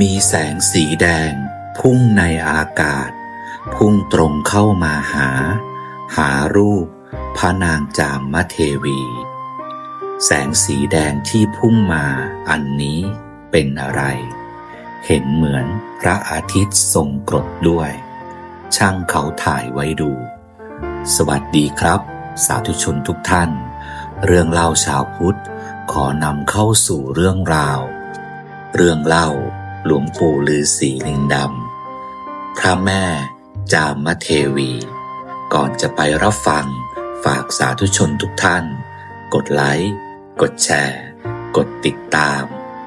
มีแสงสีแดง พุ่งในอากาศ พุ่งตรงเข้ามาหา หารูปพระนางจามเทวี แสงสีแดงที่พุ่งมาอันนี้เป็นอะไร เห็นเหมือนพระอาทิตย์ทรงกรดด้วย ช่างเขาถ่ายไว้ดู สวัสดีครับ สาธุชนทุกท่าน เรื่องเล่าชาวพุทธขอนำเข้าสู่เรื่องราว เรื่องเล่า หลวงปู่ลือสีลิงดำ พระแม่จามเทวี ก่อนจะไปรับฟังฝากสาธุชนทุกท่าน กดไลค์ กดแชร์ กดติดตาม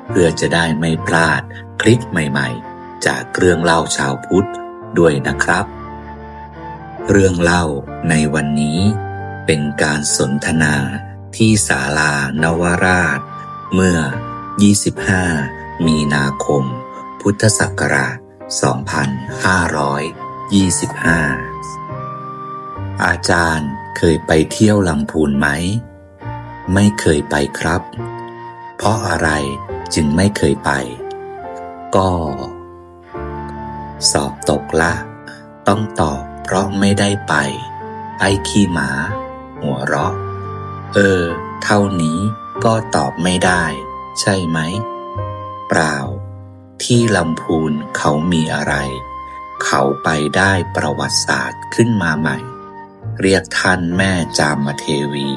เพื่อจะได้ไม่พลาดคลิปใหม่ๆ จากเรื่องเล่าชาวพุทธด้วยนะครับ เรื่องเล่าในวันนี้เป็นการสนทนาที่ศาลานวราช เมื่อ 25 มีนาคม พุทธศักราช 2525 อาจารย์เคยไปเที่ยวลำพูนไหม ไม่เคยไปครับ เพราะอะไรจึงไม่เคยไป ก็ สอบตกละ ต้องตอบเพราะไม่ได้ไป ไอ้ขี้หมา หัวเราะ เออ เท่านี้ก็ตอบไม่ได้ ใช่ไหม เปล่า ที่ลำพูนเขามีอะไร เขาไปได้ประวัติศาสตร์ขึ้นมาใหม่ เรียกท่านแม่จามเทวี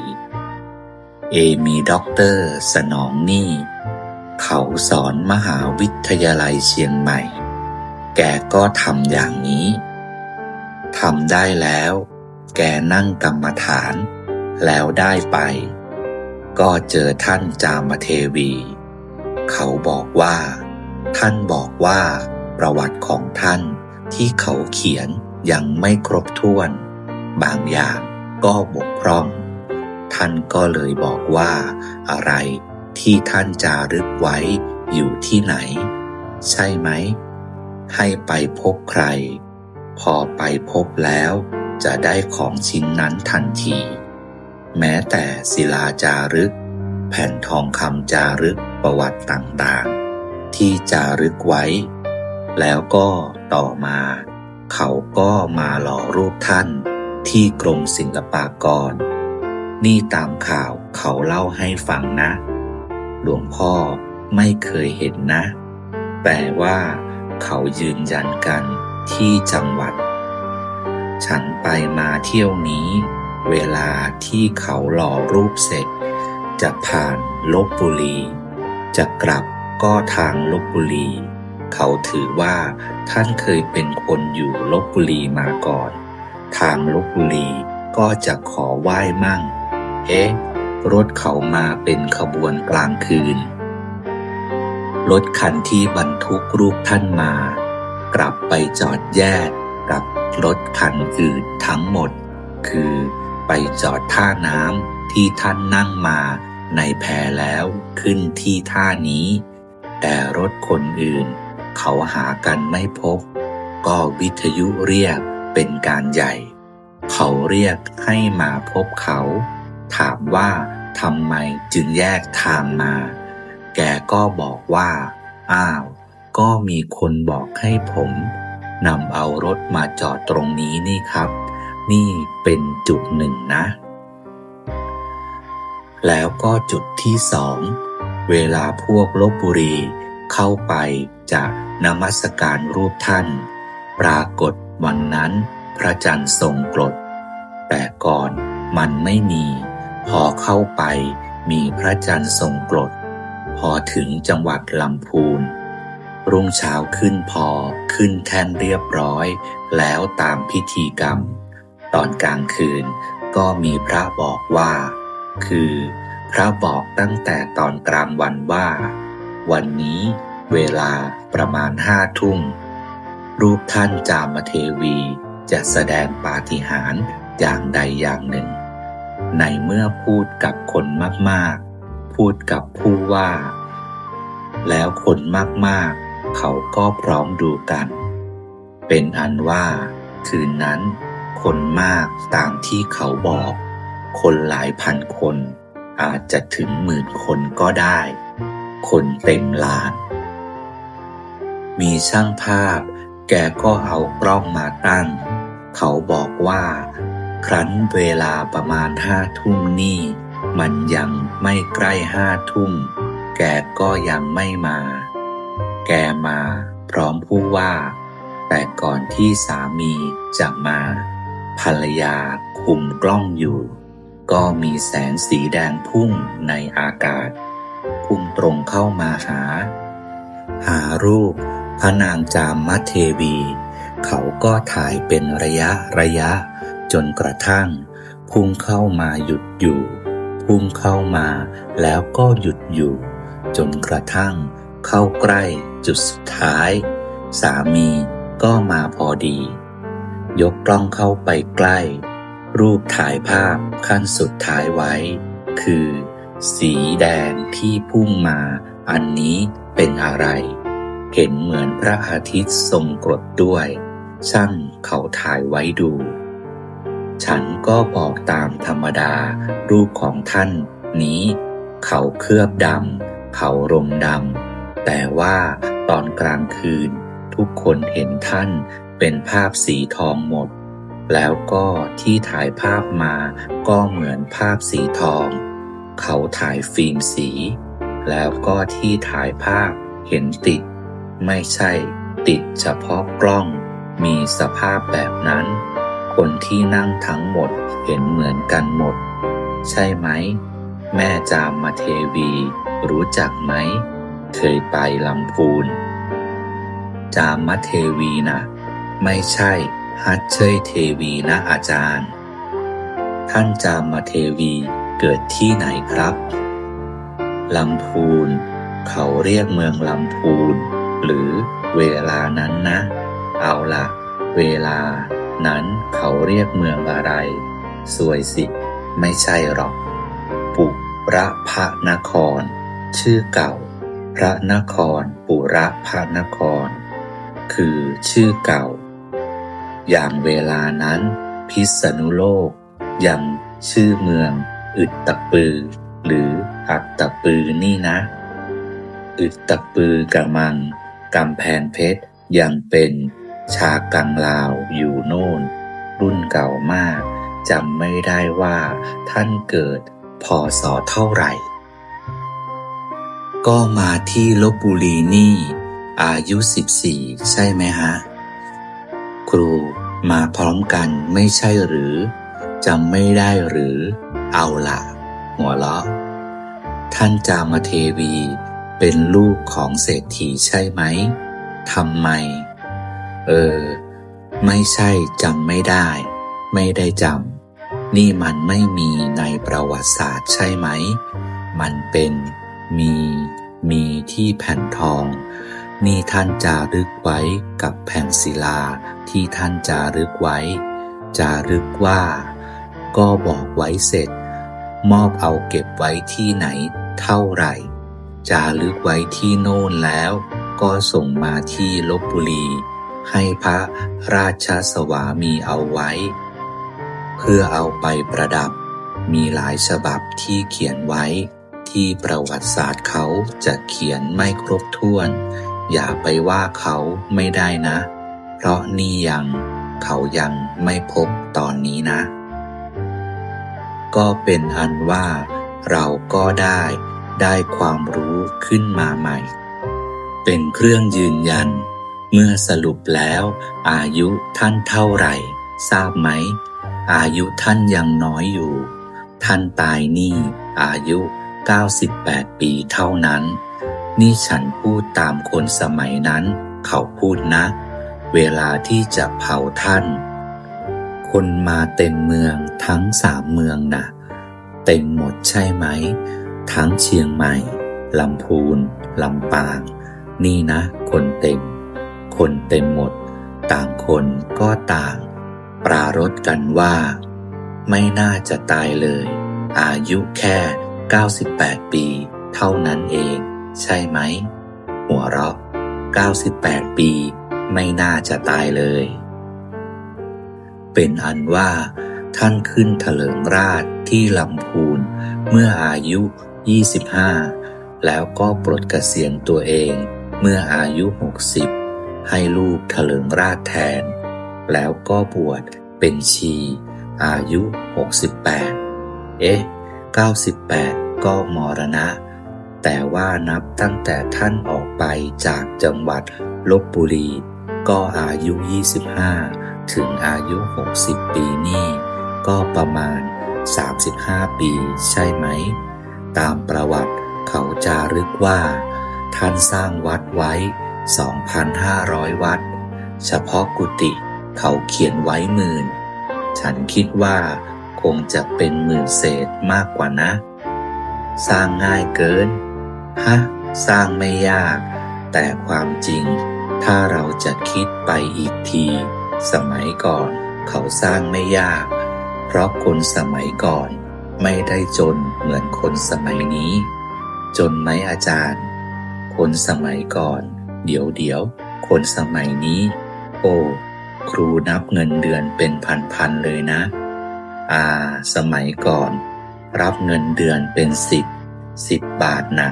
เอมีด็อกเตอร์สนองนี่ เขาสอนมหาวิทยาลัยเชียงใหม่ แกก็ทำอย่างนี้ทำได้แล้ว แกนั่งกรรมฐาน แล้วได้ไป ก็เจอท่านจามเทวี เขาบอกว่า ท่านบอกว่า ประวัติของท่านที่เขาเขียนยังไม่ครบถ้วน บางอย่างก็บกพร่อง ท่านก็เลยบอกว่า อะไรที่ท่านจารึกไว้อยู่ที่ไหน ใช่ไหม ให้ไปพบใคร พอไปพบแล้วจะได้ของชิ้นนั้นทันที แม้แต่ศิลาจารึก แผ่นทองคำจารึกประวัติต่างๆ ที่จารึกไว้ แล้วก็ต่อมา เขาก็มาหล่อรูปท่านที่กรมศิลปากร นี่ตามข่าวเขาเล่าให้ฟังนะ หลวงพ่อไม่เคยเห็นนะ แต่ว่าเขายืนยันกันที่จังหวัด ฉันไปมาเที่ยวนี้ เวลาที่เขาหล่อรูปเสร็จ จะผ่านลบบุรี จะกลับ ก็ทางลบบุรี เขาถือว่าท่านเคยเป็นคนอยู่ลบบุรีมาก่อน ทางลบบุรีก็จะขอไหว้มั่ง เอ๊ะ รถเขามาเป็นขบวนกลางคืน รถคันที่บรรทุกรูปท่านมา กลับไปจอดแยกกับรถคันอื่นทั้งหมด คือไปจอดท่าน้ำที่ท่านนั่งมาในแพแล้วขึ้นที่ท่านี้ แต่รถคนอื่น เขาหากันไม่พบ ก็วิทยุเรียกเป็นการใหญ่ เขาเรียกให้มาพบเขา ถามว่าทำไมจึงแยกทางมา แกก็บอกว่า อ้าว ก็มีคนบอกให้ผมนำเอารถมาจอดตรงนี้นี่ครับ นี่เป็นจุดหนึ่งนะ แล้วก็จุดที่สอง เวลาพวกลบบุรีเข้าไปจะนมัสการรูปท่าน ปรากฏวันนั้นพระจันทร์ทรงกรด แต่ก่อนมันไม่มี พอเข้าไปมีพระจันทร์ทรงกรด พอถึงจังหวัดลำพูน รุ่งเช้าขึ้นพอขึ้นแท่นเรียบร้อย แล้วตามพิธีกรรม ตอนกลางคืนก็มีพระบอกว่า คือ พระบอกตั้งแต่ตอนกลางวันว่า วันนี้เวลาประมาณห้าทุ่ม รูปท่านจามเทวีจะแสดงปาฏิหาริย์อย่างใดอย่างหนึ่ง ในเมื่อพูดกับคนมากๆ พูดกับผู้ว่า แล้วคนมากๆ เขาก็พร้อมดูกัน เป็นอันว่า คืนนั้น คนมากตามที่เขาบอก คนหลายพันคน อาจจะถึงหมื่นคนก็ได้ คนเต็มลาน มีช่างภาพ แกก็เอากล้องมาตั้ง เขาบอกว่า ครั้นเวลาประมาณห้าทุ่มนี่ มันยังไม่ใกล้ห้าทุ่ม แกก็ยังไม่มา แกมาพร้อมผู้ว่า แต่ก่อนที่สามีจะมา ภรรยาคุมกล้องอยู่ ก็มีแสงสีแดงพุ่งในอากาศ พุ่งตรงเข้ามาหา หารูปพระนางจามเทวี เขาก็ถ่ายเป็นระยะระยะ จนกระทั่ง พุ่งเข้ามาหยุดอยู่ พุ่งเข้ามาแล้วก็หยุดอยู่ จนกระทั่ง เข้าใกล้จุดสุดท้าย สามีก็มาพอดี ยกกล้องเข้าไปใกล้ รูปถ่ายภาพขั้นสุดท้ายไว้ คือ สีแดงที่พุ่งมาอันนี้เป็นอะไร เห็นเหมือนพระอาทิตย์ทรงกรดด้วย ช่างเขาถ่ายไว้ดู ฉันก็บอกตามธรรมดารูปของท่าน นี้ เขาเคลือบดำเขารมดำแต่ว่าตอนกลางคืน ทุกคนเห็นท่านเป็นภาพสีทองหมด แล้วก็ที่ถ่ายภาพมาก็เหมือนภาพสีทอง เขาถ่ายฟิล์มสี แล้วก็ที่ถ่ายภาพเห็นติด ไม่ใช่ติดเฉพาะกล้อง มีสภาพแบบนั้น คนที่นั่งทั้งหมดเห็นเหมือนกันหมด ใช่ไหม แม่จามมาเทวี รู้จักไหม เคยไปลำพูน จามาเทวีนะไม่ใช่ ฮัตเชยเทวีนะอาจารย์ ท่านจามาเทวีเกิดที่ไหนครับลำพูน เขาเรียกเมืองลำพูน หรือเวลานั้นนะ เอาละเวลา นั้นเขาเรียกเมืองอะไรสวยสิ ไม่ใช่หรอก ปุระพระนคร ชื่อเก่า พระนคร ปุระพระนคร คือชื่อเก่า อย่างเวลานั้น พิษณุโลก ยังชื่อเมืองอึดตะปือ หรืออัตตะปือนี่นะ อึดตะปือกระมังกำแพงเพชรยังเป็นชากังลาวอยู่โน่น รุ่นเก่ามากจำไม่ได้ว่าท่านเกิดพศเท่าไหร่ ก็มาที่ลบบุรีนี่ อายุ 14 ใช่ไหมฮะ ครูมาพร้อมกันไม่ใช่หรือจำไม่ได้หรือ เอาละหัวเราะ ท่านจามเทวีเป็นลูกของเศรษฐีใช่ไหมทำไม เออ ไม่ใช่จำไม่ได้ ไม่ได้จำนี่มันไม่มีในประวัติศาสตร์ใช่ไหม มันเป็นมีมีที่แผ่นทอง นี่ท่านจารึกไว้กับแผ่นศิลาที่ท่านจารึกไว้ จารึกว่า ก็บอกไว้เสร็จ มอบเอาเก็บไว้ที่ไหนเท่าไหร่ จารึกไว้ที่โน่นแล้ว ก็ส่งมาที่ลบบุรี ให้พระราชสวามีเอาไว้ เพื่อเอาไปประดับ มีหลายฉบับที่เขียนไว้ ที่ประวัติศาสตร์เขาจะเขียนไม่ครบถ้วน อย่าไปว่าเขาไม่ได้นะ เพราะนี่ยังเขายังไม่พบตอนนี้นะ ก็เป็นอันว่า เราก็ได้ได้ความรู้ขึ้นมาใหม่ เป็นเครื่องยืนยัน เมื่อสรุปแล้ว อายุท่านเท่าไหร่ ทราบไหม อายุท่านยังน้อยอยู่ ท่านตายนี่อายุ 98 ปีเท่านั้น นี่ฉันพูดตามคนสมัยนั้น เขาพูดนะ เวลาที่จะเผาท่าน คนมาเต็มเมืองทั้งสามเมืองนะเต็มหมดใช่ไหม ทั้งเชียงใหม่ลำพูนลำปาง นี่นะ คนเต็ม คนเต็มหมด ต่างคนก็ต่าง ปรารถกันว่า ไม่น่าจะตายเลย อายุแค่ 98 ปี เท่านั้นเอง ใช่ไหม หัวเราะ 98 ปี ไม่น่าจะตายเลย เป็นอันว่า ท่านขึ้นเถลิงราชที่ลำพูนเมื่ออายุ 25 แล้วก็ปลดเกษียณตัวเองเมื่ออายุ 60 ให้ลูกเถลิงราชแทน แล้วก็บวชเป็นชี อายุ 68 เอ๊ะ 98 ก็มรณะ แต่ว่านับตั้งแต่ท่านออกไปจากจังหวัดลบบุรี ก็อายุ 25 ถึงอายุ 60 ปีนี่ ก็ประมาณ 35 ปีใช่ไหม ตามประวัติเขาจารึกว่า ท่านสร้างวัดไว้ 2,500 วัด เฉพาะกุฏิเขาเขียนไว้หมื่น ฉันคิดว่าคงจะเป็นหมื่นเศษมากกว่านะ สร้างง่ายเกิน ฮะ สร้างไม่ยาก แต่ความจริง ถ้าเราจะคิดไปอีกที สมัยก่อน เขาสร้างไม่ยาก เพราะคนสมัยก่อน ไม่ได้จนเหมือนคนสมัยนี้ จนไหมอาจารย์ คนสมัยก่อน เดี๋ยวเดี๋ยว คนสมัยนี้ โอ้ครูนับเงินเดือนเป็นพันๆเลยนะ อ่า สมัยก่อน รับเงินเดือนเป็นสิบสิบบาทนะ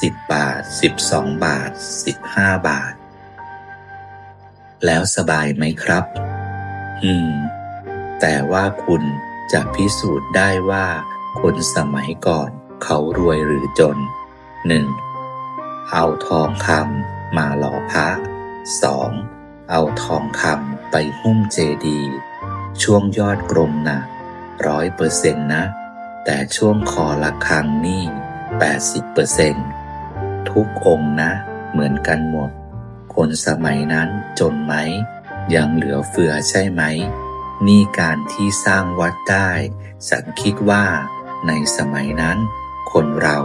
สิบบาทสิบสองบาทสิบห้าบาท แล้วสบายไหมครับ อืม แต่ว่าคุณจะพิสูจน์ได้ว่า คนสมัยก่อนเขารวยหรือจนหนึ่งเอาทองคำมาหล่อพระสองเอาทองคำไปหุ้มเจดีย์ช่วงยอดกลมนะร้อยเปอร์เซ็นต์นะ แต่ช่วงคอละครังนี่แปดสิบเปอร์เซ็นต์ ทุกองนะ เหมือนกันหมด คนสมัยนั้นจนไหม ยังเหลือเฟือใช่ไหม นี่การที่สร้างวัดได้ ฉันคิดว่า ในสมัยนั้น คนเรา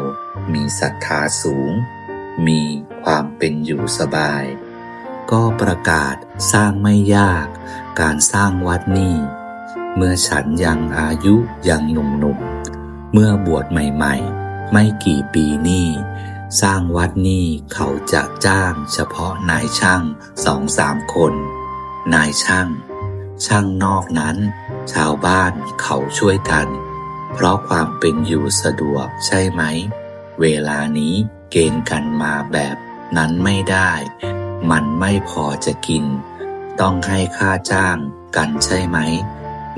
มีศรัทธาสูง มีความเป็นอยู่สบาย ก็ประกาศสร้างไม่ยาก การสร้างวัดนี่เมื่อฉันยังอายุยังหนุ่มๆ เมื่อบวชใหม่ๆ ไม่กี่ปีนี่ สร้างวัดนี่เขาจะจ้างเฉพาะนายช่างสองสามคน นายช่าง ช่างนอกนั้น ชาวบ้านเขาช่วยกัน เพราะความเป็นอยู่สะดวกใช่ไหม เวลานี้เกณฑ์กันมาแบบนั้นไม่ได้ มันไม่พอจะกิน ต้องให้ค่าจ้างกันใช่ไหม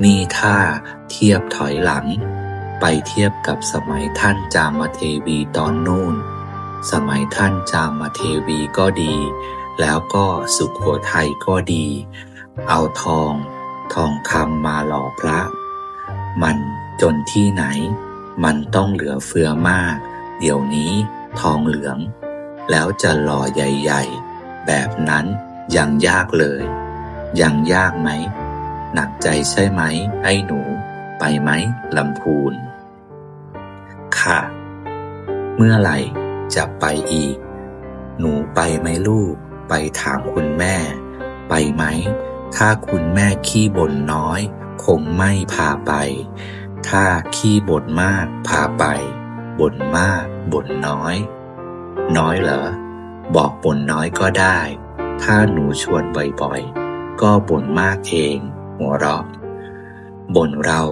นี่ถ้าเทียบถอยหลัง ไปเทียบกับสมัยท่านจามเทวีตอนนู่น สมัยท่านจามาเทวีก็ดี แล้วก็สุขโขทัยก็ดี เอาทอง ทองคำมาหล่อพระ มันจนที่ไหน มันต้องเหลือเฟือมาก เดี๋ยวนี้ทองเหลือง แล้วจะหล่อใหญ่ๆ แบบนั้นยังยากเลย ยังยากไหม หนักใจใช่ไหม ไอ้หนู ไปไหมลำพูน ค่ะ เมื่อไหร่ จะไปอีก หนูไปไหมลูก ไปถามคุณแม่ ไปไหม ถ้าคุณแม่ขี้บ่นน้อย คงไม่พาไป ถ้าขี้บ่นมากพาไป บ่นมากบ่นน้อย น้อยเหรอ บอกบ่นน้อยก็ได้ ถ้าหนูชวนบ่อยๆ ก็บ่นมากเอง หัวเราะ บ่นเรา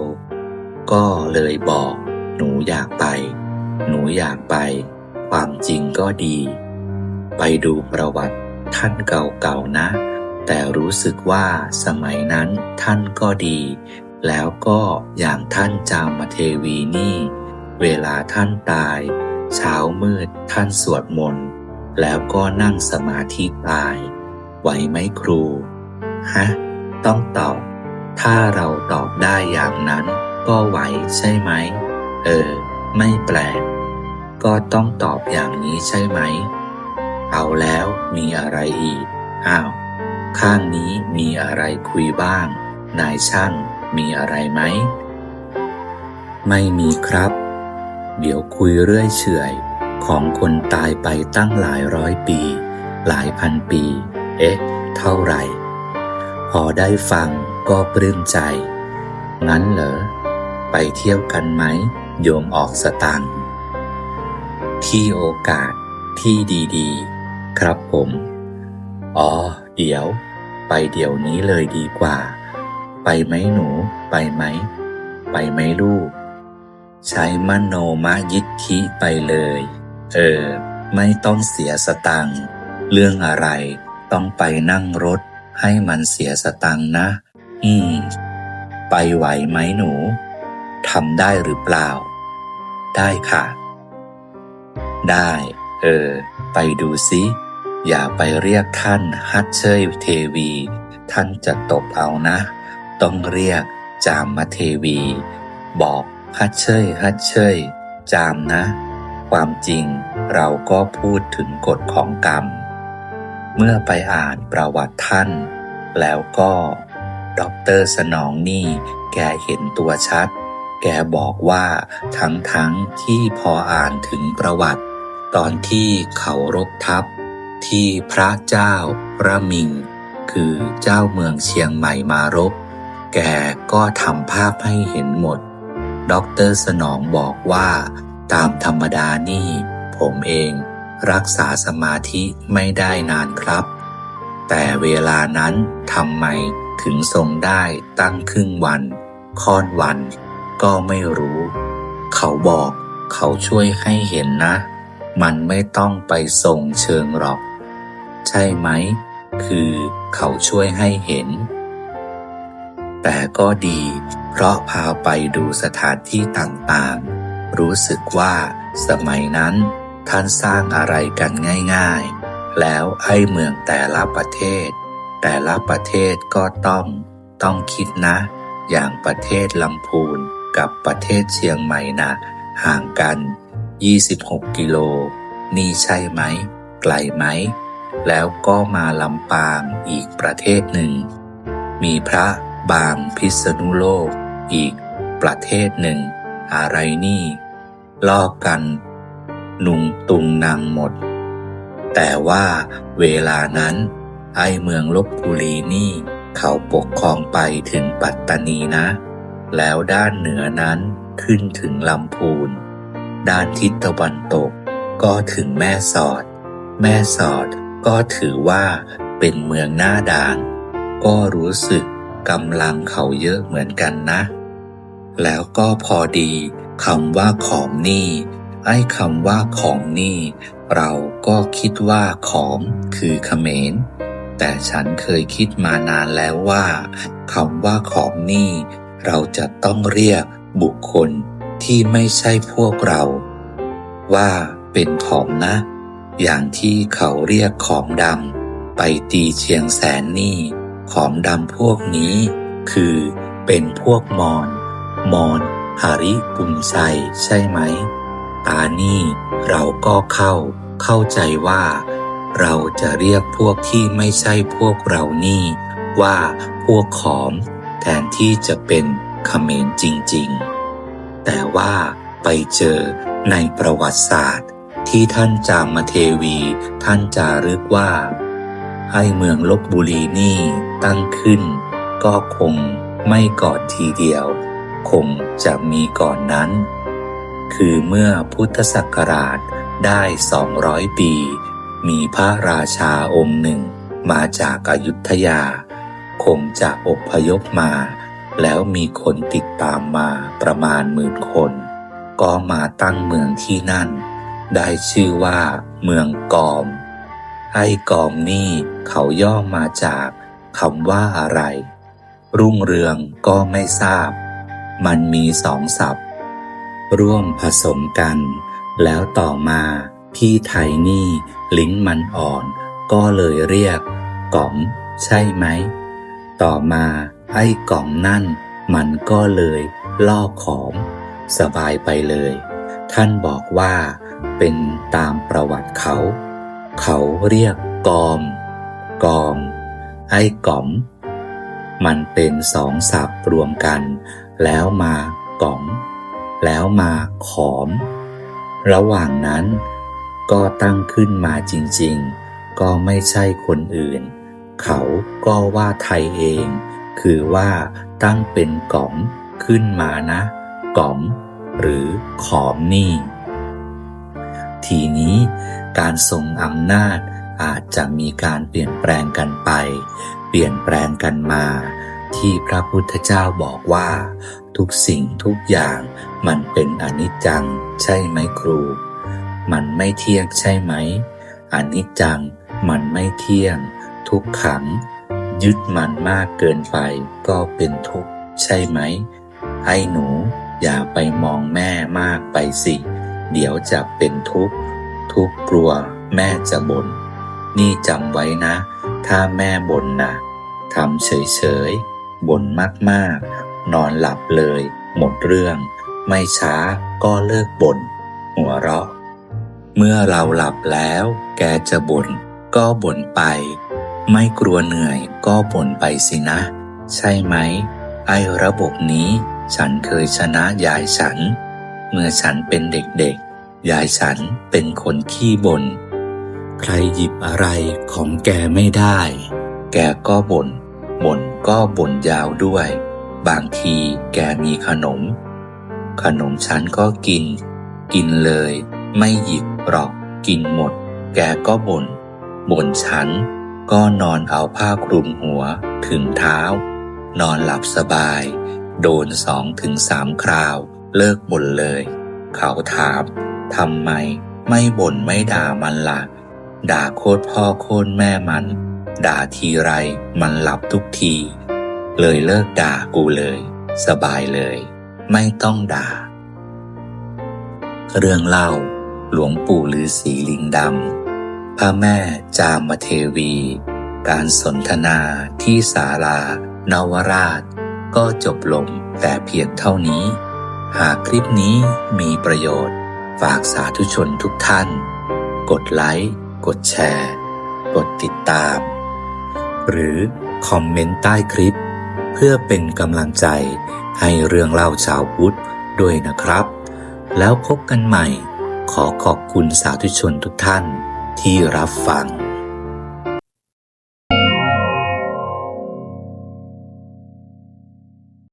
ก็เลยบอก หนูอยากไป หนูอยากไป ความจริงก็ดี ไปดูประวัติท่านเก่าๆนะ แต่รู้สึกว่าสมัยนั้นท่านก็ดี แล้วก็อย่างท่านจามเทวีนี่ เวลาท่านตาย เช้ามืดท่านสวดมนต์ แล้วก็นั่งสมาธิตาย ไหวไหมครู ฮะ ต้องตอบ ถ้าเราตอบได้อย่างนั้น ก็ไหวใช่ไหม เออ ไม่แปลก ก็ต้องตอบอย่างนี้ใช่ไหม เอาแล้วมีอะไรอีก อ้าว ข้างนี้มีอะไรคุยบ้าง นายช่างมีอะไรไหม ไม่มีครับ เดี๋ยวคุยเรื่อยเฉื่อยของคนตายไปตั้งหลายร้อยปี หลายพันปี เอ๊ะ เท่าไหร่ พอได้ฟังก็ปลื้มใจ งั้นเหรอ ไปเที่ยวกันไหม โยมออกสตังค์ ที่โอกาสที่ดีๆ ครับผม อ๋อ เดี๋ยว ไปเดี๋ยวนี้เลยดีกว่า ไปไหมหนู ไปไหม ไปไหมลูก ใช้มโนมยิทธิไปเลย เออ ไม่ต้องเสียสตังค์เรื่องอะไรต้องไปนั่งรถให้มันเสียสตังค์นะ อืม ไปไหวไหมหนู ทำได้หรือเปล่า ได้ค่ะ ได้ เออ ไปดูสิอย่าไปเรียกท่านฮัตเชยเทวี ท่านจะตบเอานะ ต้องเรียกจามมาเทวี บอกฮัตเชยฮัตเชยจามนะ ความจริงเราก็พูดถึงกฎของกรรม เมื่อไปอ่านประวัติท่าน แล้วก็ด็อกเตอร์สนองนี่แกเห็นตัวชัด แกบอกว่าทั้งทั้งที่พออ่านถึงประวัติ ตอนที่เขารบทัพที่พระเจ้าระมิง คือเจ้าเมืองเชียงใหม่มารบ แกก็ทำภาพให้เห็นหมดด็อกเตอร์สนองบอกว่า ตามธรรมดานี่ ผมเองรักษาสมาธิไม่ได้นานครับ แต่เวลานั้นทำไมถึงทรงได้ตั้งครึ่งวัน ค่อนวัน ก็ไม่รู้ เขาบอกเขาช่วยให้เห็นนะ มันไม่ต้องไปทรงเชิงหรอก ใช่ไหม คือเขาช่วยให้เห็น แต่ก็ดี เพราะพาไปดูสถานที่ต่างๆ รู้สึกว่าสมัยนั้นท่านสร้างอะไรกันง่ายๆ แล้วไอ้เมืองแต่ละประเทศ แต่ละประเทศก็ต้อง ต้องคิดนะ อย่างประเทศลำพูนกับประเทศเชียงใหม่นะห่างกัน 26 กิโล นี่ใช่ไหม ไกลไหม แล้วก็มาลำปางอีกประเทศหนึ่ง มีพระบางพิษณุโลกอีกประเทศหนึ่ง อะไรนี่ ลอกกัน นุงตุงนางหมด แต่ว่าเวลานั้น ไอ้เมืองลบบุรีนี่ เขาปกครองไปถึงปัตตานีนะ แล้วด้านเหนือนั้นขึ้นถึงลำพูน ด้านทิศตะวันตก ก็ถึงแม่สอด แม่สอดก็ถือว่าเป็นเมืองหน้าด่าน ก็รู้สึกกำลังเขาเยอะเหมือนกันนะ แล้วก็พอดีคำว่าของนี่ไอ้คำว่าของนี่ เราก็คิดว่าของคือเขมร แต่ฉันเคยคิดมานานแล้วว่าคำว่าของนี่ เราจะต้องเรียกบุคคล ที่ไม่ใช่พวกเรา ว่าเป็นของนะ อย่างที่เขาเรียกของดำไปตีเชียงแสนนี่ของดำพวกนี้ คือเป็นพวกมอญมอญหาริปุมชัยใช่ไหม ตานี่เราก็เข้า เข้าใจว่า เราจะเรียกพวกที่ไม่ใช่พวกเรานี่ ว่าพวกขอม แทนที่จะเป็นเขมรจริง ๆ แต่ว่าไปเจอในประวัติศาสตร์ ที่ท่านจามเทวี ท่านจารึกว่า ให้เมืองลบบุรีนี่ตั้งขึ้น ก็คงไม่ก่อนทีเดียว คงจะมีก่อนนั้น คือเมื่อพุทธศักราชได้ 200 ปี มีพระราชาองค์หนึ่งมาจากอายุทยา คงจะอพยพมา แล้วมีคนติดตามมาประมาณหมื่นคน ก็มาตั้งเมืองที่นั่น ได้ชื่อว่าเมืองกอม ไอ้กอมนี่เขาย่อมาจากคำว่าอะไร รุ่งเรืองก็ไม่ทราบ มันมีสองศัพท์ ร่วมผสมกัน แล้วต่อมาพี่ไทยนี่ลิ้นมันอ่อน ก็เลยเรียกก๋อม ใช่ไหม ต่อมา ไอ้ก๋อมนั่น มันก็เลยล่อขอม สบายไปเลย ท่านบอกว่าเป็นตามประวัติเขา เขาเรียกกอม กอม ไอ้ก๋อม มันเป็นสองศัพท์รวมกัน แล้วมาก๋อม แล้วมาขอม ระหว่างนั้น ก็ตั้งขึ้นมาจริง ๆ ก็ไม่ใช่คนอื่น เขาก็ว่าไทยเอง คือว่าตั้งเป็นก๋อมขึ้นมานะก๋อม หรือขอมนี่ ทีนี้การทรงอำนาจอาจจะมีการเปลี่ยนแปลงกันไป เปลี่ยนแปลงกันมา ที่พระพุทธเจ้าบอกว่า ทุกสิ่งทุกอย่างมันเป็นอนิจจัง ใช่ไหมครู มันไม่เที่ยงใช่ไหมอนิจจัง มันไม่เที่ยง ทุกขัง ยึดมันมากเกินไปก็เป็นทุกข์ใช่ไหม ให้หนูอย่าไปมองแม่มากไปสิ เดี๋ยวจะเป็นทุกข์ ทุกข์กลัวแม่จะบน่น นี่จำไว้นะ ถ้าแม่บ่นนะทำเฉยๆบ่นมากๆ นอนหลับเลย หมดเรื่อง ไม่ช้าก็เลิกบ่น หัวเราะ เมื่อเราหลับแล้ว แกจะบ่นก็บ่นไป ไม่กลัวเหนื่อยก็บ่นไปสินะ ใช่ไหม ไอ้ระบบนี้ฉันเคยชนะยายฉัน เมื่อฉันเป็นเด็กๆ ยายฉันเป็นคนขี้บน่น ใครหยิบอะไรของแกไม่ได้ แกก็บน่น บ่นก็บ่นยาวด้วย บางทีแกมีขนม ขนมฉันก็กิน กินเลย ไม่หยิบหรอก กินหมด แกก็บน่น บ่นฉัน ก็นอนเอาผ้าคลุมหัวถึงเท้า นอนหลับสบาย โดนสองถึงสามคราว เลิกบ่นเลย เขาถามทำไม ไม่บ่นไม่ด่ามันละ่ะ ด่าโคตรพ่อโคตรแม่มัน ด่าทีไรมันหลับทุกที เลยเลิกด่ากูเลย สบายเลย ไม่ต้องด่า เรื่องเล่า หลวงปู่ฤาษีลิงดำ พระแม่จามเทวี การสนทนาที่ศาลานวราช ก็จบลงแต่เพียงเท่านี้ หากคลิปนี้มีประโยชน์ ฝากสาธุชนทุกท่าน กดไลค์ กดแชร์ กดติดตาม หรือคอมเมนต์ใต้คลิป เพื่อเป็นกำลังใจให้เรื่องเล่าชาวพุทธด้วยนะครับ แล้วพบกันใหม่ ขอขอบคุณสาธุชนทุกท่าน ที่รับฟัง